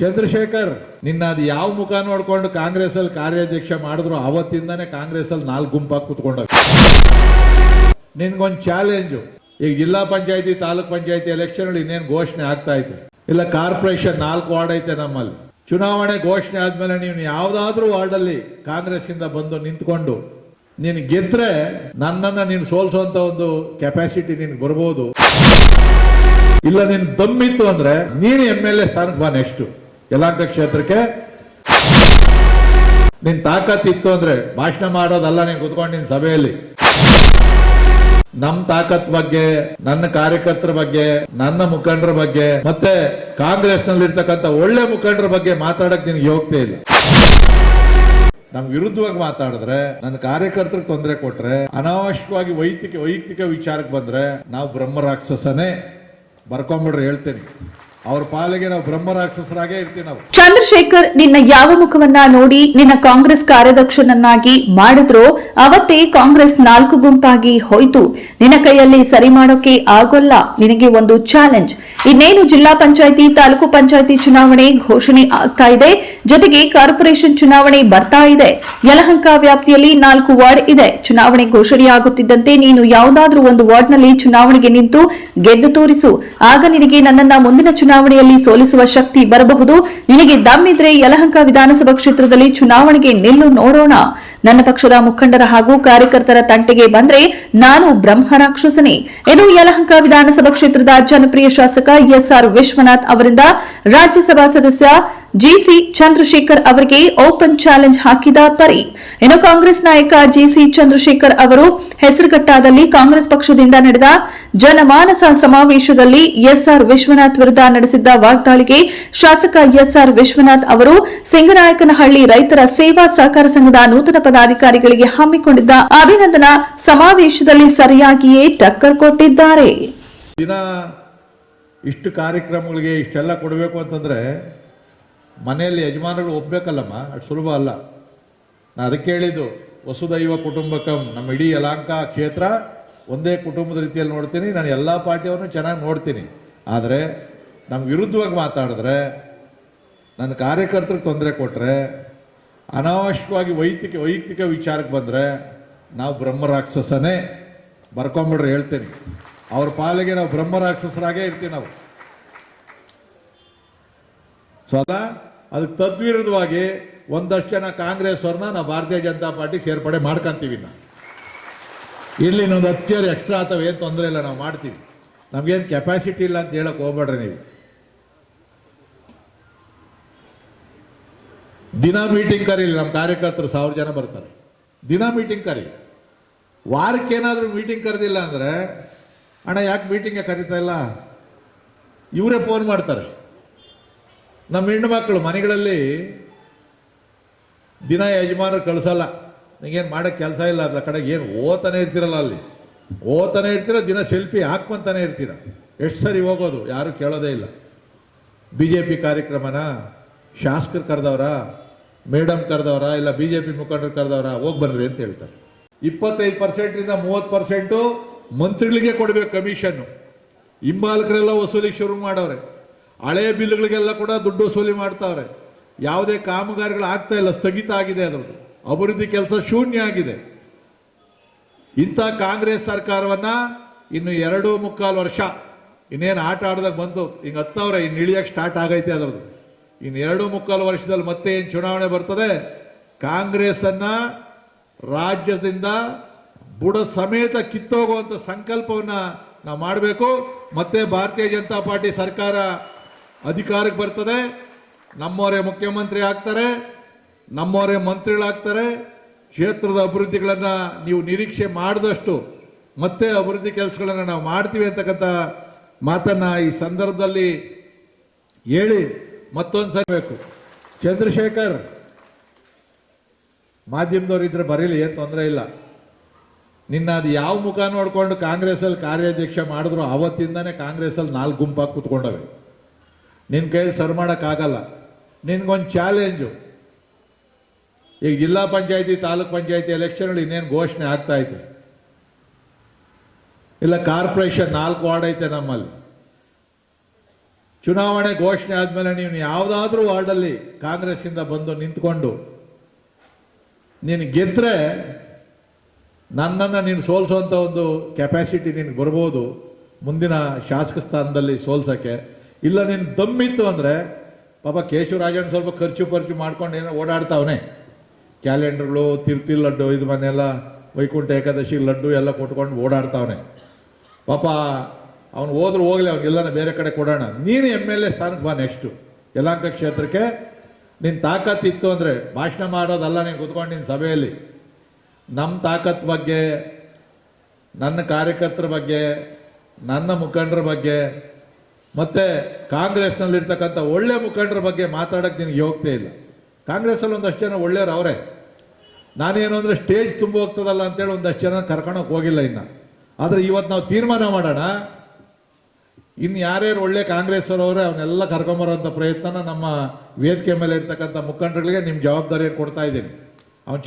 ಚಂದ್ರಶೇಖರ್ ನಿನ್ನ ಅದು ಯಾವ ಮುಖ ನೋಡ್ಕೊಂಡು ಕಾಂಗ್ರೆಸ್ ಅಲ್ಲಿ ಕಾರ್ಯಾಧ್ಯಕ್ಷ ಮಾಡಿದ್ರು ಅವತ್ತಿಂದಾನೆ ಕಾಂಗ್ರೆಸ್ ಅಲ್ಲಿ ನಾಲ್ಕು ಗುಂಪಾಗಿ ಕುತ್ಕೊಂಡ ನಿನ್ಗೊಂದು ಚಾಲೆಂಜು. ಈಗ ಜಿಲ್ಲಾ ಪಂಚಾಯತಿ, ತಾಲೂಕ್ ಪಂಚಾಯತಿ ಎಲೆಕ್ಷನ್ ಇನ್ನೇನು ಘೋಷಣೆ ಆಗ್ತಾ ಐತೆ ಇಲ್ಲ ಕಾರ್ಪೊರೇಷನ್ ನಾಲ್ಕು ವಾರ್ಡ್ ಐತೆ ನಮ್ಮಲ್ಲಿ. ಚುನಾವಣೆ ಘೋಷಣೆ ಆದ್ಮೇಲೆ ನೀವು ಯಾವುದಾದ್ರೂ ವಾರ್ಡಲ್ಲಿ ಕಾಂಗ್ರೆಸ್ಸಿಂದ ಬಂದು ನಿಂತ್ಕೊಂಡು ನೀನು ಗೆದ್ರೆ ನನ್ನನ್ನು ನೀನು ಸೋಲ್ಸೋಂಥ ಒಂದು ಕೆಪಾಸಿಟಿ ನಿನ್ಗೆ ಬರ್ಬೋದು. ಇಲ್ಲ ನಿನ್ ದಮ್ಮಿತ್ತು ಅಂದ್ರೆ ನೀನು ಎಂ ಎಲ್ ಎ ಸ್ಥಾನಕ್ಕೆ ಬಾ ನೆಕ್ಸ್ಟ್ ಯಲಹಂಕ ಕ್ಷೇತ್ರಕ್ಕೆ ನಿನ್ ತಾಕತ್ತಿತ್ತು ಅಂದ್ರೆ ಭಾಷಣ ಮಾಡೋದಲ್ಲ ನೀನ್ ಕುತ್ಕೊಂಡು ನಿನ್ ಸಭೆಯಲ್ಲಿ. ನಮ್ ತಾಕತ್ ಬಗ್ಗೆ, ನನ್ನ ಕಾರ್ಯಕರ್ತರ ಬಗ್ಗೆ, ನನ್ನ ಮುಖಂಡರ ಬಗ್ಗೆ, ಮತ್ತೆ ಕಾಂಗ್ರೆಸ್ನಲ್ಲಿ ಇರ್ತಕ್ಕಂಥ ಒಳ್ಳೆ ಮುಖಂಡರ ಬಗ್ಗೆ ಮಾತಾಡಕ್ ನಿನ್ಗೆ ಯೋಗ್ಯತೆ ಇಲ್ಲ. ನಮ್ ವಿರುದ್ಧವಾಗಿ ಮಾತಾಡಿದ್ರೆ, ನನ್ನ ಕಾರ್ಯಕರ್ತರ ತೊಂದರೆ ಕೊಟ್ರೆ, ಅನಾವಶ್ಯಕವಾಗಿ ವೈಯಕ್ತಿಕ ವೈಯಕ್ತಿಕ ವಿಚಾರಕ್ಕೆ ಬಂದ್ರೆ, ನಾವು ಬ್ರಹ್ಮ ರಾಕ್ಷಸನೇ. ಬರ್ಕೊಂಬಿಡ್ರಿ, ಹೇಳ್ತೇನೆ. ಅವ್ರ ಪಾಲಿಗೆ ನಾವು ಬ್ರಹ್ಮ ರಾಕ್ಷಸರಾಗೇ ಇರ್ತೀವಿ ನಾವು. ಚಂದ್ರಶೇಖರ್ ನಿನ್ನ ಯಾವ ಮುಖವನ್ನ ನೋಡಿ ನಿನ್ನ ಕಾಂಗ್ರೆಸ್ ಕಾರ್ಯದಕ್ಷನನ್ನಾಗಿ ಮಾಡಿದ್ರೋ ಅವತ್ತೇ ಕಾಂಗ್ರೆಸ್ ನಾಲ್ಕು ಗುಂಪಾಗಿ ಹೋಯ್ತು. ನಿನ್ನ ಕೈಯಲ್ಲಿ ಸರಿ ಮಾಡೋಕೆ ಆಗೋಲ್ಲ. ನಿನಗೆ ಒಂದು ಚಾಲೆಂಜ್ ಇನ್ನೇನು ಜಿಲ್ಲಾ ಪಂಚಾಯತಿ, ತಾಲೂಕು ಪಂಚಾಯತಿ ಚುನಾವಣೆ ಘೋಷಣೆ ಆಗ್ತಾ ಇದೆ. ಜೊತೆಗೆ ಕಾರ್ಪೊರೇಷನ್ ಚುನಾವಣೆ ಬರ್ತಾ ಇದೆ. ಯಲಹಂಕ ವ್ಯಾಪ್ತಿಯಲ್ಲಿ ನಾಲ್ಕು ವಾರ್ಡ್ ಇದೆ. ಚುನಾವಣೆ ಘೋಷಣೆಯಾಗುತ್ತಿದ್ದಂತೆ ನೀನು ಯಾವುದಾದ್ರೂ ಒಂದು ವಾರ್ಡ್ನಲ್ಲಿ ಚುನಾವಣೆಗೆ ನಿಂತು ಗೆದ್ದು ತೋರಿಸು. ಆಗ ನಿನಗೆ ನನ್ನನ್ನ ಮುಂದಿನ ಚುನಾವಣೆಯಲ್ಲಿ ಸೋಲಿಸುವ ಶಕ್ತಿ ಬರಬಹುದು. ನಿನಗೆ ದಮ್ಮಿದ್ರೆ ಯಲಹಂಕ ವಿಧಾನಸಭಾ ಕ್ಷೇತ್ರದಲ್ಲಿ ಚುನಾವಣೆಗೆ ನಿಲ್ಲು ನೋಡೋಣ. ನನ್ನ ಪಕ್ಷದ ಮುಖಂಡರ ಹಾಗೂ ಕಾರ್ಯಕರ್ತರ ತಂಟೆಗೆ ಬಂದ್ರೆ ನಾನು ಬ್ರಹ್ಮ ರಾಕ್ಷಸನೇ. ಇದು ಯಲಹಂಕ ವಿಧಾನಸಭಾ ಕ್ಷೇತ್ರದ ಜನಪ್ರಿಯ ಶಾಸಕ ಎಸ್ಆರ್ ವಿಶ್ವನಾಥ್ ಅವರಿಂದ ರಾಜ್ಯಸಭಾ ಸದಸ್ಯ ಜಿಸಿ ಚಂದ್ರಶೇಖರ್ ಅವರಿಗೆ ಓಪನ್ ಚಾಲೆಂಜ್ ಹಾಕಿದ ಪರಿ. ಇನ್ನು ಕಾಂಗ್ರೆಸ್ ನಾಯಕ ಜಿಸಿ ಚಂದ್ರಶೇಖರ್ ಅವರು ಹೆಸರುಘಟ್ಟಾದಲ್ಲಿ ಕಾಂಗ್ರೆಸ್ ಪಕ್ಷದಿಂದ ನಡೆದ ಜನಮಾನಸ ಸಮಾವೇಶದಲ್ಲಿ ಎಸ್ಆರ್ ವಿಶ್ವನಾಥ್ ವಿರುದ್ಧ ನಡೆಸಿದ್ದ ವಾಗ್ದಾಳಿಗೆ ಶಾಸಕ ಎಸ್ಆರ್ ವಿಶ್ವನಾಥ್ ಅವರು ಸಿಂಗನಾಯಕನಹಳ್ಳಿ ರೈತರ ಸೇವಾ ಸಹಕಾರ ಸಂಘದ ನೂತನ ಪದಾಧಿಕಾರಿಗಳಿಗೆ ಹಮ್ಮಿಕೊಂಡಿದ್ದ ಅಭಿನಂದನಾ ಸಮಾವೇಶದಲ್ಲಿ ಸರಿಯಾಗಿಯೇ ಟಕ್ಕರ್ ಕೊಟ್ಟಿದ್ದಾರೆ. ಇಷ್ಟು ಕಾರ್ಯಕ್ರಮಗಳಿಗೆ ಇಷ್ಟೆಲ್ಲ ಕೊಡಬೇಕು ಅಂತಂದ್ರೆ ಮನೆಯಲ್ಲಿ ಯಜಮಾನರು ಒಪ್ಪಬೇಕಲ್ಲಮ್ಮ ಅಷ್ಟು ಸುಲಭ ಅಲ್ಲ. ನಾ ಅದಕ್ಕೆ ಹೇಳಿದ್ದು ವಸುದೈವ ಕುಟುಂಬಕಂ, ನಮ್ಮ ಇಡೀ ಯಲಾಂಕ ಕ್ಷೇತ್ರ ಒಂದೇ ಕುಟುಂಬದ ರೀತಿಯಲ್ಲಿ ನೋಡ್ತೀನಿ, ನಾನು ಎಲ್ಲ ಪಾರ್ಟಿಯವ್ರನ್ನೂ ಚೆನ್ನಾಗಿ ನೋಡ್ತೀನಿ. ಆದರೆ ನಮ್ಮ ವಿರುದ್ಧವಾಗಿ ಮಾತಾಡಿದ್ರೆ, ನನ್ನ ಕಾರ್ಯಕರ್ತರಿಗೆ ತೊಂದರೆ ಕೊಟ್ಟರೆ ಅನಾವಶ್ಯಕವಾಗಿ ವೈಯಕ್ತಿಕ ವೈಯಕ್ತಿಕ ವಿಚಾರಕ್ಕೆ ಬಂದರೆ, ನಾವು ಬ್ರಹ್ಮ ರಾಕ್ಷಸನೇ ಬರ್ಕೊಂಬಿಡ್ರಿ ಹೇಳ್ತೀನಿ. ಅವ್ರ ಪಾಲಿಗೆ ನಾವು ಬ್ರಹ್ಮ ರಾಕ್ಷಸರಾಗೇ ಇರ್ತೀವಿ ನಾವು. ಸೊ ಅದ ಅದಕ್ಕೆ ತದ್ವಿರುದ್ಧವಾಗಿ ಒಂದಷ್ಟು ಜನ ಕಾಂಗ್ರೆಸ್ ಅವ್ರನ್ನ ನಾವು ಭಾರತೀಯ ಜನತಾ ಪಾರ್ಟಿ ಸೇರ್ಪಡೆ ಮಾಡ್ಕೊಂತೀವಿ ನಾವು. ಇಲ್ಲಿ ಇನ್ನೊಂದು ಹತ್ತು ಎಕ್ಸ್ಟ್ರಾ ಅಥವಾ ಏನು ತೊಂದರೆ ಇಲ್ಲ, ನಾವು ಮಾಡ್ತೀವಿ. ನಮಗೇನು ಕೆಪಾಸಿಟಿ ಇಲ್ಲ ಅಂತ ಹೇಳಕ್ಕೆ ಹೋಗ್ಬೇಡ್ರಿ ನೀವು. ದಿನ ಮೀಟಿಂಗ್ ಕರೀಲಿ ನಮ್ಮ ಕಾರ್ಯಕರ್ತರು ಸಾವಿರ ಜನ ಬರ್ತಾರೆ. ದಿನ ಮೀಟಿಂಗ್ ಕರಿ. ವಾರಕ್ಕೆ ಏನಾದರೂ ಮೀಟಿಂಗ್ ಕರೆದಿಲ್ಲ ಅಂದರೆ, ಅಣ್ಣ ಯಾಕೆ ಮೀಟಿಂಗೇ ಕರೀತಾ ಇಲ್ಲ? ಇವರೇ ಫೋನ್ ಮಾಡ್ತಾರೆ. ನಮ್ಮ ಹೆಣ್ಣು ಮಕ್ಕಳು ಮನೆಗಳಲ್ಲಿ ದಿನ ಯಜಮಾನರು ಕಳಿಸಲ್ಲ. ನಿಂಗೇನು ಮಾಡೋಕ್ಕೆ ಕೆಲಸ ಇಲ್ಲ, ಅದ್ರ ಕಡೆಗೆ ಏನು ಓತಾನೆ ಇರ್ತೀರಲ್ಲ ಅಲ್ಲಿ? ಓತಾನೆ ಇರ್ತೀರ, ದಿನ ಸೆಲ್ಫಿ ಹಾಕ್ಕೊಂತಾನೆ ಇರ್ತೀರ? ಎಷ್ಟು ಸರಿ ಹೋಗೋದು, ಯಾರು ಕೇಳೋದೇ ಇಲ್ಲ. ಬಿ ಜೆ ಪಿ ಕಾರ್ಯಕ್ರಮನ ಶಾಸಕರು ಕರೆದವ್ರ ಮೇಡಮ್ ಕರೆದವ್ರ, ಇಲ್ಲ ಬಿ ಜೆ ಪಿ ಮುಖಂಡರು ಕರೆದವ್ರ, ಹೋಗಿ ಬನ್ನಿರಿ ಅಂತ ಹೇಳ್ತಾರೆ. ಇಪ್ಪತ್ತೈದು ಪರ್ಸೆಂಟಿಂದ ಮೂವತ್ತು ಪರ್ಸೆಂಟು ಮಂತ್ರಿಗಳಿಗೆ ಕೊಡಬೇಕು ಕಮಿಷನ್ನು. ಹಿಂಬಾಲಕರೆಲ್ಲ ವಸೂಲಿಗೆ ಶುರು ಮಾಡವ್ರೆ. ಹಳೆ ಬಿಲ್ಗಳಿಗೆಲ್ಲ ಕೂಡ ದುಡ್ಡು ವಸೂಲಿ ಮಾಡ್ತಾವ್ರೆ ಯಾವುದೇ ಕಾಮಗಾರಿಗಳು ಆಗ್ತಾ ಇಲ್ಲ, ಸ್ಥಗಿತ ಆಗಿದೆ ಅದರದ್ದು. ಅಭಿವೃದ್ಧಿ ಕೆಲಸ ಶೂನ್ಯ ಆಗಿದೆ. ಇಂಥ ಕಾಂಗ್ರೆಸ್ ಸರ್ಕಾರವನ್ನು ಇನ್ನು ಎರಡು ಮುಕ್ಕಾಲು ವರ್ಷ, ಇನ್ನೇನು ಆಟ ಆಡ್ದಾಗ ಬಂತು, ಹಿಂಗೆ ಹತ್ತವ್ರೆ ಇನ್ನು ಇಳಿಯೋಕ್ಕೆ ಸ್ಟಾರ್ಟ್ ಆಗೈತೆ ಅದರದ್ದು. ಇನ್ನು ಎರಡು ಮುಕ್ಕಾಲು ವರ್ಷದಲ್ಲಿ ಮತ್ತೆ ಏನು ಚುನಾವಣೆ ಬರ್ತದೆ? ಕಾಂಗ್ರೆಸ್ಸನ್ನು ರಾಜ್ಯದಿಂದ ಬುಡ ಸಮೇತ ಕಿತ್ತೋಗುವಂಥ ಸಂಕಲ್ಪವನ್ನು ನಾವು ಮಾಡಬೇಕು. ಮತ್ತೆ ಭಾರತೀಯ ಜನತಾ ಪಾರ್ಟಿ ಸರ್ಕಾರ ಅಧಿಕಾರಕ್ಕೆ ಬರ್ತದೆ. ನಮ್ಮವರೇ ಮುಖ್ಯಮಂತ್ರಿ ಆಗ್ತಾರೆ. ನಮ್ಮವರೇ ಮಂತ್ರಿಗಳಾಗ್ತಾರೆ. ಕ್ಷೇತ್ರದ ಅಭಿವೃದ್ಧಿಗಳನ್ನು ನೀವು ನಿರೀಕ್ಷೆ ಮಾಡಿದಷ್ಟು ಮತ್ತೆ ಅಭಿವೃದ್ಧಿ ಕೆಲಸಗಳನ್ನು ನಾವು ಮಾಡ್ತೀವಿ ಅಂತಕ್ಕಂಥ ಮಾತನ್ನು ಈ ಸಂದರ್ಭದಲ್ಲಿ ಹೇಳಿ ಮತ್ತೊಂದು ಸರಿ ಬೇಕು. ಚಂದ್ರಶೇಖರ್, ಮಾಧ್ಯಮದವ್ರು ಬರೀಲಿ, ಏನು ತೊಂದರೆ ಇಲ್ಲ. ನಿನ್ನ ಅದು ಯಾವ ಮುಖ ನೋಡಿಕೊಂಡು ಕಾಂಗ್ರೆಸ್ಸಲ್ಲಿ ಕಾರ್ಯಾಧ್ಯಕ್ಷ ಮಾಡಿದ್ರು ಆವತ್ತಿಂದನೇ ಕಾಂಗ್ರೆಸ್ಸಲ್ಲಿ ನಾಲ್ಕು ಗುಂಪಾಗಿ ಕೂತ್ಕೊಂಡವೆ. ನಿನ್ನ ಕೈಯಲ್ಲಿ ಸರ್ ಮಾಡೋಕ್ಕಾಗಲ್ಲ. ನಿನಗೊಂದು ಚಾಲೆಂಜು ಈಗ ಜಿಲ್ಲಾ ಪಂಚಾಯತಿ, ತಾಲೂಕ್ ಪಂಚಾಯತಿ ಎಲೆಕ್ಷನ್ಗಳು ಇನ್ನೇನು ಘೋಷಣೆ ಆಗ್ತಾ ಐತೆ ಇಲ್ಲ ಕಾರ್ಪೊರೇಷನ್ ನಾಲ್ಕು ವಾರ್ಡ್ ಐತೆ ನಮ್ಮಲ್ಲಿ. ಚುನಾವಣೆ ಘೋಷಣೆ ಆದಮೇಲೆ ನೀವು ಯಾವುದಾದ್ರೂ ವಾರ್ಡಲ್ಲಿ ಕಾಂಗ್ರೆಸ್ಸಿಂದ ಬಂದು ನಿಂತ್ಕೊಂಡು ನೀನು ಗೆದ್ದರೆ ನನ್ನನ್ನು ನೀನು ಸೋಲಿಸೋಂಥ ಒಂದು ಕೆಪ್ಯಾಸಿಟಿ ನಿನಗೆ ಬರ್ಬೋದು. ಮುಂದಿನ ಶಾಸಕ ಸ್ಥಾನದಲ್ಲಿ ಸೋಲ್ಸೋಕ್ಕೆ ಇಲ್ಲ, ನೀನು ದಮ್ಮಿತ್ತು ಅಂದರೆ ಪಾಪ ಕೇಶವರಾಜನ್ ಸ್ವಲ್ಪ ಖರ್ಚು ಪರ್ಚು ಮಾಡ್ಕೊಂಡು ಏನೋ ಓಡಾಡ್ತಾವನೆ. ಕ್ಯಾಲೆಂಡರ್ಗಳು, ತಿರ್ತಿ ಲಡ್ಡು, ಇದು ಮನೆಯೆಲ್ಲ ವೈಕುಂಠ ಏಕಾದಶಿ ಲಡ್ಡು ಎಲ್ಲ ಕೊಟ್ಕೊಂಡು ಓಡಾಡ್ತಾವನೆ. ಪಾಪ ಅವನು ಹೋದ್ರೆ ಹೋಗಲಿ ಅವ್ನಿಗೆಲ್ಲನ ಬೇರೆ ಕಡೆ ಕೊಡೋಣ. ನೀನು ಎಂ ಎಲ್ ಎ ಸ್ಥಾನಕ್ಕೆ ಬಾ ನೆಕ್ಸ್ಟು ಯಲಹಂಕ ಕ್ಷೇತ್ರಕ್ಕೆ ನಿನ್ನ ತಾಕತ್ತಿತ್ತು ಅಂದರೆ ಭಾಷಣ ಮಾಡೋದಲ್ಲ, ನೀನು ಕೂತ್ಕೊಂಡು ನಿನ್ನ ಸಭೆಯಲ್ಲಿ. ನಮ್ಮ ತಾಕತ್ ಬಗ್ಗೆ, ನನ್ನ ಕಾರ್ಯಕರ್ತರ ಬಗ್ಗೆ, ನನ್ನ ಮುಖಂಡರ ಬಗ್ಗೆ ಮತ್ತು ಕಾಂಗ್ರೆಸ್ನಲ್ಲಿರ್ತಕ್ಕಂಥ ಒಳ್ಳೆ ಮುಖಂಡರ ಬಗ್ಗೆ ಮಾತಾಡೋಕ್ಕೆ ನಿನಗೆ ಯೋಗ್ಯತೆ ಇಲ್ಲ. ಕಾಂಗ್ರೆಸ್ಸಲ್ಲಿ ಒಂದಷ್ಟು ಜನ ಒಳ್ಳೆಯವ್ರು ಅವರೇ. ನಾನೇನು ಅಂದರೆ ಸ್ಟೇಜ್ ತುಂಬ ಹೋಗ್ತದಲ್ಲ ಅಂತೇಳಿ ಒಂದಷ್ಟು ಜನ ಕರ್ಕೊಳಕ್ಕೆ ಹೋಗಿಲ್ಲ ಇನ್ನು. ಆದರೆ ಇವತ್ತು ನಾವು ತೀರ್ಮಾನ ಮಾಡೋಣ. ಇನ್ನು ಯಾರ್ಯಾರು ಒಳ್ಳೆ ಕಾಂಗ್ರೆಸ್ ಅವರವರೇ ಅವನ್ನೆಲ್ಲ ಕರ್ಕೊಂಬರೋಂಥ ಪ್ರಯತ್ನನ ನಮ್ಮ ವೇದಿಕೆ ಮೇಲೆ ಇರ್ತಕ್ಕಂಥ ಮುಖಂಡರುಗಳಿಗೆ ನಿಮ್ಮ ಜವಾಬ್ದಾರಿಯನ್ನು ಕೊಡ್ತಾ ಇದ್ದೀನಿ. ಅವ್ನು